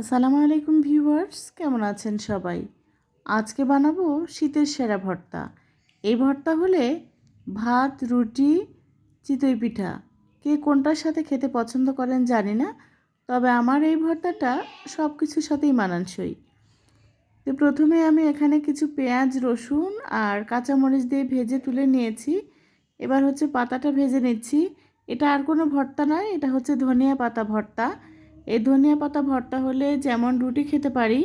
আসসালামু আলাইকুম ভিউয়ার্স, কেমন আছেন সবাই? আজকে বানাবো শীতের সেরা ভর্তা। এই ভর্তা হলে ভাত, রুটি, চিতই পিঠা, কে কোনটার সাথে খেতে পছন্দ করেন জানি না, তবে আমার এই ভর্তাটা সব কিছুর সাথেই মানানসই। তো প্রথমে আমি এখানে কিছু পেঁয়াজ, রসুন আর কাঁচামরিচ দিয়ে ভেজে তুলে নিয়েছি। এবার হচ্ছে পাতাটা ভেজে নিচ্ছি। এটা আর কোনো ভর্তা নয়, এটা হচ্ছে ধনিয়া পাতা ভর্তা। এই ধনিয়া পাতা ভর্তা হলে যেমন রুটি খেতে পারি,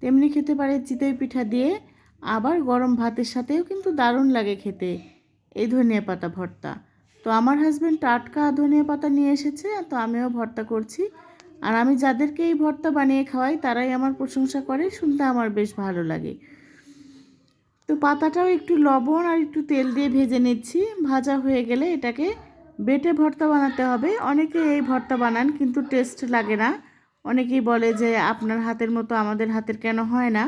তেমনি খেতে পারি চিতই পিঠা দিয়ে। আবার গরম ভাতের সাথেও কিন্তু দারুণ লাগে খেতে এই ধনিয়া পাতা ভর্তা। তো আমার হাজব্যান্ড টাটকা ধনিয়া পাতা নিয়ে এসেছে, তো আমিও ভর্তা করছি। আর আমি যাদেরকে এই ভর্তা বানিয়ে খাওয়াই, তারাই আমার প্রশংসা করে, শুনতে আমার বেশ ভালো লাগে। তো পাতাটাও একটু লবণ আর একটু তেল দিয়ে ভেজে নিচ্ছি, ভাজা হয়ে গেলে এটাকে বেটে ভর্তা বানাতে হবে। অনেকে এই ভর্তা বানান, কিন্তু টেস্ট লাগে না। অনেকেই বলে যে, আপনার হাতের মতো আমাদের হাতের কেন হয় না?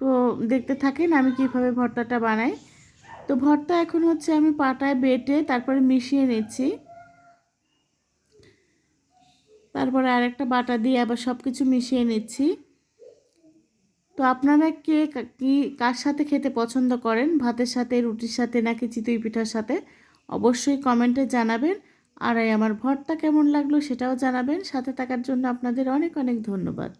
তো দেখতে থাকেন আমি কীভাবে ভর্তাটা বানাই। তো ভর্তা এখন হচ্ছে আমি পাটায় বেটে তারপরে মিশিয়ে নিচ্ছি। তারপরে আরেকটা বাটা দিয়ে আবার সব কিছু মিশিয়ে নিচ্ছি। তো আপনারা কে, কি, কার সাথে খেতে পছন্দ করেন? ভাতের সাথে, রুটির সাথে, নাকি চিতই পিঠার সাথে? অবশ্যই কমেন্টে জানাবেন। আর এই আমার ভর্তা কেমন লাগল সেটাও জানাবেন। সাথে থাকার জন্য আপনাদের অনেক অনেক ধন্যবাদ।